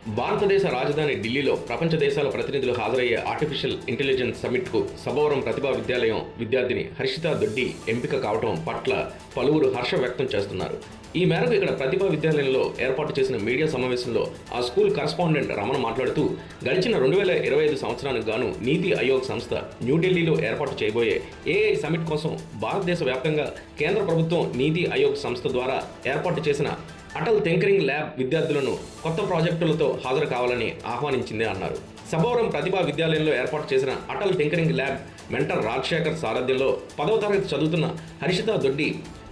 భారతదేశ రాజధాని ఢిల్లీలో ప్రపంచ దేశాల ప్రతినిధులు హాజరయ్యే ఆర్టిఫిషియల్ ఇంటెలిజెన్స్ సమ్మిట్కు సభవరం ప్రతిభా విద్యాలయం విద్యార్థిని హర్షిత దొడ్డి ఎంపిక కావడం పట్ల పలువురు హర్ష వ్యక్తం చేస్తున్నారు. ఈ మేరకు ఇక్కడ ప్రతిభా విద్యాలయంలో ఏర్పాటు చేసిన మీడియా సమావేశంలో ఆ స్కూల్ కరస్పాండెంట్ రమణ మాట్లాడుతూ గడిచిన రెండు వేల ఇరవై ఐదు సంవత్సరానికి గాను నీతి ఆయోగ్ సంస్థ న్యూఢిల్లీలో ఏర్పాటు చేయబోయే ఏఐ సమిట్ కోసం భారతదేశ వ్యాప్తంగా కేంద్ర ప్రభుత్వం నీతి ఆయోగ్ సంస్థ ద్వారా ఏర్పాటు చేసిన అటల్ థింకరింగ్ ల్యాబ్ విద్యార్థులను కొత్త ప్రాజెక్టులతో హాజరు కావాలని ఆహ్వానించింది అన్నారు. సభవరం ప్రతిభా విద్యాలయంలో ఏర్పాటు చేసిన Atal tinkering lab mentor Rajasekhar సారథ్యంలో పదవ తరగతి చదువుతున్న హర్షిత దొడ్డి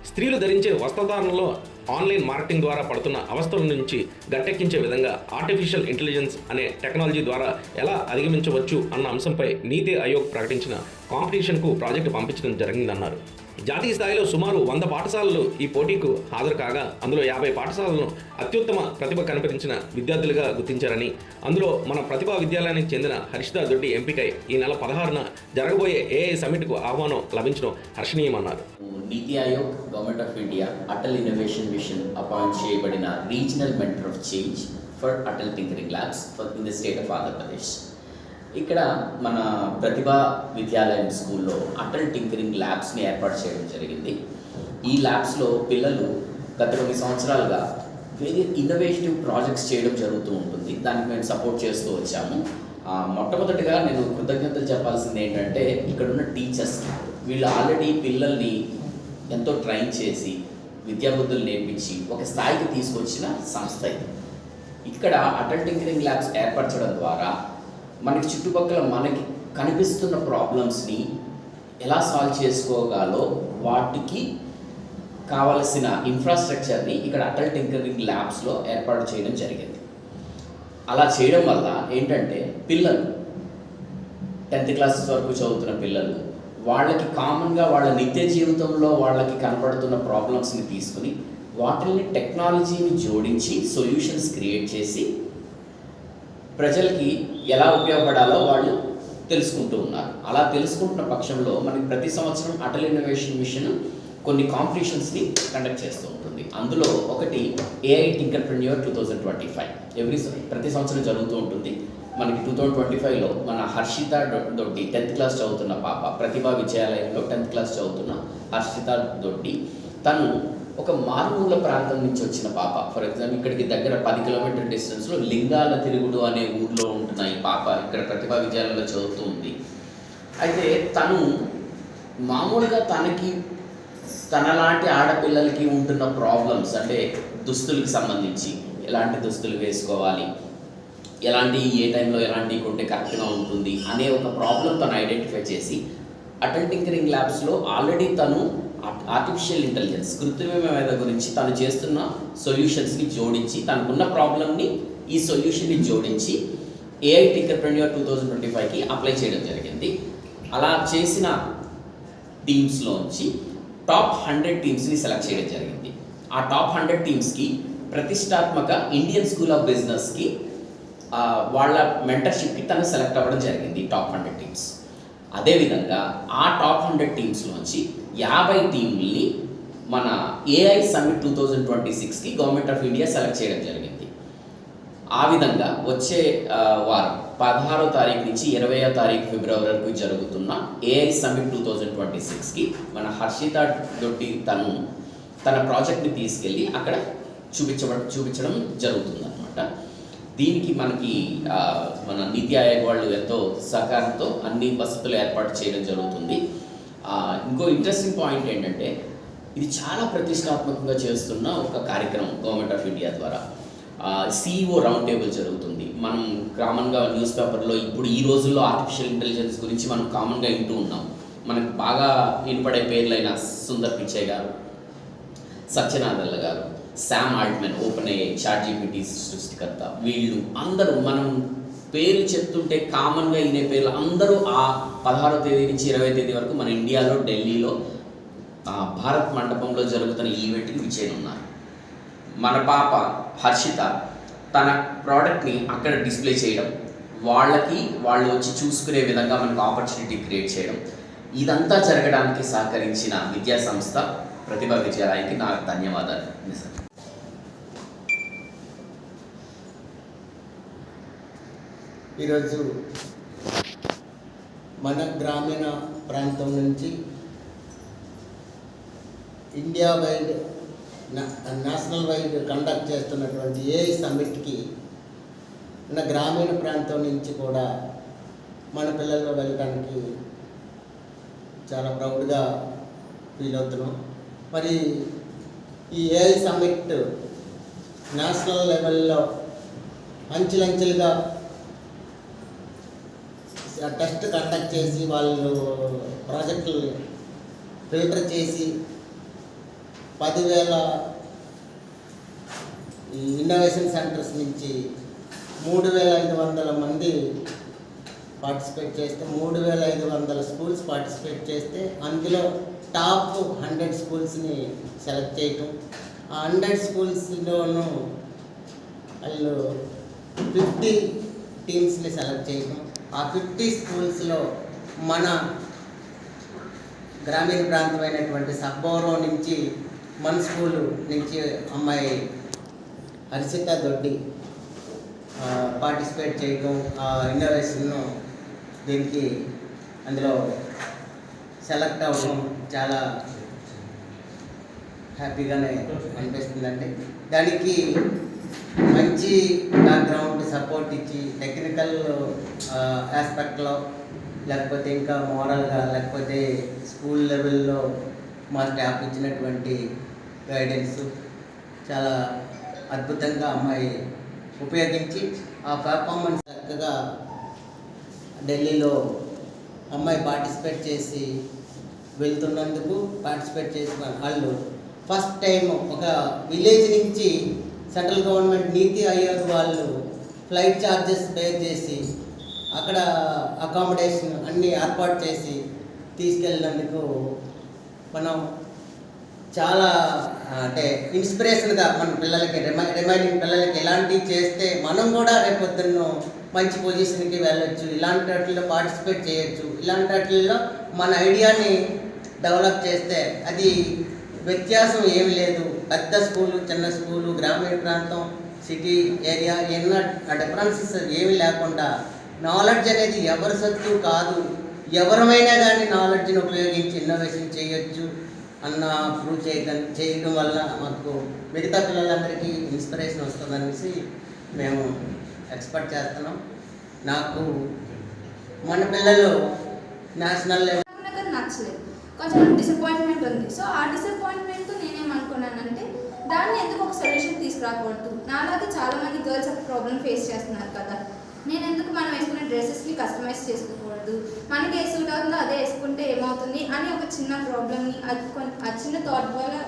స్త్రీలు ధరించే వస్త్రధారణలో ఆన్లైన్ మార్కెటింగ్ ద్వారా పడుతున్న అవస్థల నుంచి గట్టెక్కించే విధంగా ఆర్టిఫిషియల్ ఇంటెలిజెన్స్ అనే టెక్నాలజీ ద్వారా ఎలా అధిగమించవచ్చు అన్న అంశంపై నీతి ఆయోగ్ ప్రకటించిన కాంపిటీషన్కు ప్రాజెక్టు పంపించడం జరిగిందన్నారు. జాతీయ స్థాయిలో సుమారు వంద పాఠశాలలు ఈ పోటీకు హాజరు కాగా అందులో యాభై పాఠశాలలను అత్యుత్తమ ప్రతిభ కనిపించిన విద్యార్థులుగా గుర్తించారని అందులో మన ప్రతిభా విద్యాలయానికి చెందిన హర్షిత దొడ్డి ఎంపికై ఈ నెల పదహారున జరగబోయే ఏఐ సమిట్కు ఆహ్వానం లభించడం హర్షణీయమన్నారు. NITI Aayog government of India Atal innovation mission appoint చేయబడిన regional mentor of change for Atal tinkering labs for in the state of Andhra Pradesh ఇక్కడ మన ప్రతిభా విద్యాలయం స్కూల్లో అటల్ టింకరింగ్ ల్యాబ్స్ని ఏర్పాటు చేయడం జరిగింది. ఈ ల్యాబ్స్లో పిల్లలు గత కొన్ని సంవత్సరాలుగా వెరీ ఇన్నోవేటివ్ ప్రాజెక్ట్స్ చేయడం జరుగుతూ ఉంటుంది. దానికి మేము సపోర్ట్ చేస్తూ వచ్చాము. మొట్టమొదటిగా నేను కృతజ్ఞతలు చెప్పాల్సింది ఏంటంటే ఇక్కడున్న టీచర్స్కి వీళ్ళు ఆల్రెడీ పిల్లల్ని ఎంతో ట్రైన్ చేసి విద్యాబుద్ధులు నేర్పించి ఒక స్థాయికి తీసుకొచ్చిన సంస్థ ఇది. ఇక్కడ అటల్ టింకరింగ్ ల్యాబ్స్ ఏర్పరచడం ద్వారా మనకి చుట్టుపక్కల మనకి కనిపిస్తున్న ప్రాబ్లమ్స్ని ఎలా సాల్వ్ చేసుకోగాలో వాటికి కావలసిన ఇన్ఫ్రాస్ట్రక్చర్ని ఇక్కడ అటల్ టింకరింగ్ ల్యాబ్స్లో ఏర్పాటు చేయడం జరిగింది. అలా చేయడం వల్ల ఏంటంటే పిల్లలు టెన్త్ క్లాస్ వరకు చదువుతున్న పిల్లలు వాళ్ళకి కామన్గా వాళ్ళ నిత్య జీవితంలో వాళ్ళకి కనపడుతున్న ప్రాబ్లమ్స్ని తీసుకుని వాటిని టెక్నాలజీని జోడించి సొల్యూషన్స్ క్రియేట్ చేసి ప్రజలకి ఎలా ఉపయోగపడాలో వాళ్ళు తెలుసుకుంటూ ఉన్నారు. అలా తెలుసుకుంటున్న పక్షంలో మనకి ప్రతి సంవత్సరం అటల్ ఇన్నోవేషన్ మిషన్ కొన్ని కాంపిటీషన్స్ని కండక్ట్ చేస్తూ ఉంటుంది. అందులో ఒకటి AI tinkerpreneur two thousand twenty five every ప్రతి సంవత్సరం జరుగుతూ ఉంటుంది. మనకి టూ థౌజండ్ ట్వంటీ ఫైవ్లో మన హర్షిత దొడ్డి టెన్త్ క్లాస్ చదువుతున్న పాప ప్రతిభా విద్యాలయంలో టెన్త్ క్లాస్ చదువుతున్న హర్షిత దొడ్డి. తను ఒక మారుమూల ప్రాంతం నుంచి వచ్చిన పాప. ఫర్ ఎగ్జాంపుల్ ఇక్కడికి దగ్గర పది కిలోమీటర్ డిస్టెన్స్లో లింగాల తిరుగుడు అనే ఊర్లో ఉంటున్న ఈ పాప ఇక్కడ ప్రతిభా విద్యాలయంలో చదువుతూ ఉంది. అయితే తను మామూలుగా తనకి తనలాంటి ఆడపిల్లలకి ఉంటున్న ప్రాబ్లమ్స్ అంటే దుస్తులకు సంబంధించి ఎలాంటి దుస్తులు వేసుకోవాలి ఎలాంటి ఏ టైంలో ఎలాంటి కొంటే కరెక్ట్గా ఉంటుంది అనే ఒక ప్రాబ్లం తను ఐడెంటిఫై చేసి అటల్ టింకరింగ్ ల్యాబ్స్లో ఆల్రెడీ తను ఆర్టిఫిషియల్ ఇంటెలిజెన్స్ కృత్రిమ మేధ గురించి తను చేస్తున్న సొల్యూషన్స్ని జోడించి తనకున్న ప్రాబ్లమ్ని ఈ సొల్యూషన్ని జోడించి AI tinkerpreneur two thousand twenty ఫైవ్కి అప్లై చేయడం జరిగింది. అలా చేసిన టీమ్స్లోంచి టాప్ హండ్రెడ్ టీమ్స్ని సెలెక్ట్ చేయడం జరిగింది. ఆ టాప్ హండ్రెడ్ టీమ్స్కి ప్రతిష్టాత్మక ఇండియన్ స్కూల్ ఆఫ్ బిజినెస్కి వాళ్ళ మెంటర్షిప్కి తను సెలెక్ట్ అవ్వడం జరిగింది టాప్ హండ్రెడ్ టీమ్స్ అదేవిధంగా ఆ టాప్ హండ్రెడ్ టీమ్స్లోంచి యాభై టీంని మన AI summit two thousand twenty సిక్స్కి గవర్నమెంట్ ఆఫ్ ఇండియా సెలెక్ట్ చేయడం జరిగింది. ఆ విధంగా వచ్చే వారం పదహారో తారీఖు నుంచి ఇరవయో తారీఖు ఫిబ్రవరి వరకు జరుగుతున్న AI summit two thousand twenty సిక్స్కి మన హర్షిత దొడ్డి తను తన ప్రాజెక్ట్ని తీసుకెళ్ళి అక్కడ చూపించబ చూపించడం జరుగుతుంది అనమాట దీనికి మనకి మన నీతి ఆయోగ్ వాళ్ళు ఎంతో సహకారంతో అన్ని వసతులు ఏర్పాటు చేయడం జరుగుతుంది. ఇంకో ఇంట్రెస్టింగ్ పాయింట్ ఏంటంటే ఇది చాలా ప్రతిష్టాత్మకంగా చేస్తున్న ఒక కార్యక్రమం గవర్నమెంట్ ఆఫ్ ఇండియా ద్వారా. సిఇఓ రౌండ్ టేబుల్ జరుగుతుంది. మనం కామన్గా న్యూస్ పేపర్లో ఇప్పుడు ఈ రోజుల్లో ఆర్టిఫిషియల్ ఇంటెలిజెన్స్ గురించి మనం కామన్గా వింటూ ఉన్నాం. మనకు బాగా వినపడే పేర్లైన సుందర్ పిచ్చే గారు సత్యనాథల్ల గారు Sam Altman OpenAI chat GPT సృష్టికర్త. వీళ్ళు అందరూ మనం పేర్లు చెప్తుంటే కామన్గా వినే పేర్లు. అందరూ ఆ పదహారో తేదీ నుంచి ఇరవై తేదీ వరకు మన ఇండియాలో ఢిల్లీలో భారత్ మండపంలో జరుగుతున్న ఈవెంట్కి విచ్చేయనున్నారు మన పాప హర్షిత తన ప్రోడక్ట్ని అక్కడ డిస్ప్లే చేయడం వాళ్ళకి వాళ్ళు వచ్చి చూసుకునే విధంగా మనకు ఆపర్చునిటీ క్రియేట్ చేయడం ఇదంతా జరగడానికి సహకరించిన విద్యా సంస్థ ప్రతిభా విద్యాలయానికి నా ధన్యవాదాలు. సార్ ఈరోజు మన గ్రామీణ ప్రాంతం నుంచి India wide national wide conduct చేస్తున్నటువంటి ఏ సమ్మిట్కి మన గ్రామీణ ప్రాంతం నుంచి కూడా మన పిల్లలు వెళ్ళడానికి చాలా ప్రౌడ్గా ఫీల్ అవుతున్నాం. మరి ఈ ఏఐ సమ్మిట్ నేషనల్ లెవెల్లో అంచెలంచెలుగా టెస్ట్ కండక్ట్ చేసి వాళ్ళు ప్రాజెక్టులు ఫిల్టర్ చేసి పదివేల ఈ ఇన్నోవేషన్ సెంటర్స్ నుంచి మూడు వేల ఐదు వందల మంది పార్టిసిపేట్ చేస్తే మూడు వేల ఐదు వందల స్కూల్స్ పార్టిసిపేట్ చేస్తే అందులో టాప్ హండ్రెడ్ స్కూల్స్ని సెలెక్ట్ చేయటం. ఆ హండ్రెడ్ స్కూల్స్లోనూ వాళ్ళు ఫిఫ్టీ టీమ్స్ని సెలెక్ట్ చేయటం. ఆ ఫిఫ్టీ స్కూల్స్లో మన గ్రామీణ ప్రాంతమైనటువంటి సబ్బోరో నుంచి మన స్కూల్ నుంచి అమ్మాయి హర్షిత దొడ్డి పార్టిసిపేట్ చేయడం ఆ ఇన్నోవేషన్ను దీనికి అందులో సెలెక్ట్ అవ్వడం చాలా హ్యాపీగానే అనిపిస్తుందండి. దానికి మంచి బ్యాక్గ్రౌండ్ సపోర్ట్ ఇచ్చి టెక్నికల్ ఆస్పెక్ట్లో లేకపోతే ఇంకా మోరల్గా లేకపోతే స్కూల్ లెవెల్లో మా స్టాఫ్ ఇచ్చినటువంటి గైడెన్స్ చాలా అద్భుతంగా అమ్మాయి ఉపయోగించి ఆ పర్ఫార్మెన్స్ చక్కగా ఢిల్లీలో అమ్మాయి పార్టిసిపేట్ చేసి వెళ్తున్నందుకు పార్టిసిపేట్ చేసిన వాళ్ళు ఫస్ట్ టైం ఒక విలేజ్ నుంచి సెంట్రల్ గవర్నమెంట్ నీతి ఆయోగ్ వాళ్ళు ఫ్లైట్ ఛార్జెస్ పే చేసి అక్కడ అకామిడేషన్ అన్నీ ఏర్పాటు చేసి తీసుకెళ్ళినందుకు మనం చాలా అంటే ఇన్స్పిరేషన్గా మన పిల్లలకి రిమై రిమైనింగ్ పిల్లలకి ఇలాంటివి చేస్తే మనం కూడా రేపు పొద్దున్న మంచి పొజిషన్కి వెళ్ళొచ్చు ఇలాంటి వాటిల్లో పార్టిసిపేట్ చేయొచ్చు ఇలాంటి వాటిల్లో మన ఐడియాని డెవలప్ చేస్తే అది వ్యత్యాసం ఏమి లేదు. పెద్ద స్కూలు చిన్న స్కూలు గ్రామీణ ప్రాంతం సిటీ ఏరియా ఎన్న డిఫరెన్సెస్ ఏమి లేకుండా నాలెడ్జ్ అనేది ఎవరి సత్తు కాదు. ఎవరమైనా కానీ నాలెడ్జ్ని ఉపయోగించి ఇన్నోవేషన్ చేయొచ్చు అన్న ప్రూవ్ చేయడం చేయడం వల్ల మాకు మిగతా పిల్లలందరికీ ఇన్స్పిరేషన్ వస్తుందనేసి మేము ఎక్స్పెక్ట్ చేస్తున్నాం. నాకు మన పిల్లలు నేషనల్ లెవెల్ నచ్చలేదు. కొంచెం డిసప్పాయింట్మెంట్ ఉంది. సో ఆ డిసప్పాయింట్మెంట్ నేనేమనుకున్నాను దాన్ని ఎందుకు ఒక సొల్యూషన్ తీసుకురాకూడదు? నాలాగే చాలా మంది గర్ల్స్ ఒక ప్రాబ్లం ఫేస్ చేస్తున్నారు కదా. నేను ఎందుకు మనం వేసుకునే డ్రెస్సెస్ని కస్టమైజ్ చేసుకోకూడదు? మనకి ఏ సూట్ అవుతుందో అదే వేసుకుంటే ఏమవుతుంది అని ఒక చిన్న ప్రాబ్లమ్ని అది కొన్- ఆ చిన్న థాట్ వల్ల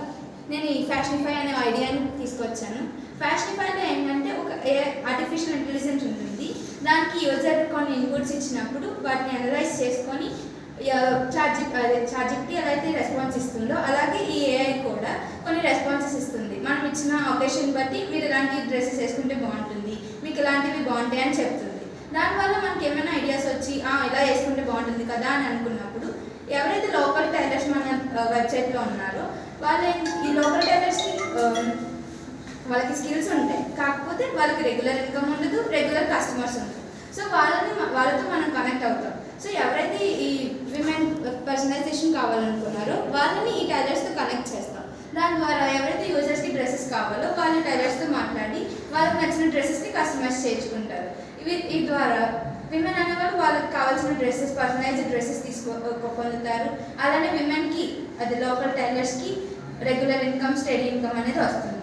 నేను ఈ ఫ్యాషనిఫై అనే ఐడియాని తీసుకొచ్చాను. ఫ్యాషనిఫైలో ఏంటంటే ఒక ఆర్టిఫిషియల్ ఇంటెలిజెన్స్ ఉంటుంది. దానికి యూజర్ కొన్ని ఇన్పుట్స్ ఇచ్చినప్పుడు వాటిని అనలైజ్ చేసుకొని చార్జి అదే చార్జిప్కి ఎలా అయితే రెస్పాన్స్ ఇస్తుందో అలాగే ఈ ఏఐ కూడా కొన్ని రెస్పాన్సెస్ ఇస్తుంది. మనం ఇచ్చిన ఒకేషన్ బట్టి మీరు ఇలాంటి డ్రెస్సెస్ వేసుకుంటే బాగుంటుంది. మీకు ఇలాంటివి బాగుంటాయి అని చెప్తుంది. దానివల్ల మనకి ఏమైనా ఐడియాస్ వచ్చి ఇలా వేసుకుంటే బాగుంటుంది కదా అని అనుకున్నప్పుడు ఎవరైతే లోకల్ టైలర్స్ మన వెబ్సైట్లో ఉన్నారో వాళ్ళ ఈ లోకల్ టైలర్స్కి వాళ్ళకి స్కిల్స్ ఉంటాయి. కాకపోతే వాళ్ళకి రెగ్యులర్ ఇన్కమ్ ఉండదు రెగ్యులర్ కస్టమర్స్ ఉండదు. సో వాళ్ళని వాళ్ళతో మనం కనెక్ట్ అవుతాం. సో ఎవరైతే ఈ విమెన్ పర్సనలైజేషన్ కావాలనుకున్నారో వాళ్ళని ఈ టైలర్స్తో కనెక్ట్ చేస్తాం. దాని ద్వారా ఎవరైతే యూజర్స్కి డ్రెస్సెస్ కావాలో వాళ్ళు టైలర్స్తో మాట్లాడి వాళ్ళకి నచ్చిన డ్రెస్సెస్ని కస్టమైజ్ చేయించుకుంటారు. ఇవి ఈ ద్వారా విమెన్ అనేవాళ్ళు వాళ్ళకి కావాల్సిన డ్రెస్సెస్ పర్సనలైజ్డ్ డ్రెస్సెస్ తీసుకో పొందుతారు. అలానే విమెన్కి అది లోకల్ టైలర్స్కి రెగ్యులర్ ఇన్కమ్ స్టడీ ఇన్కమ్ అనేది వస్తుంది.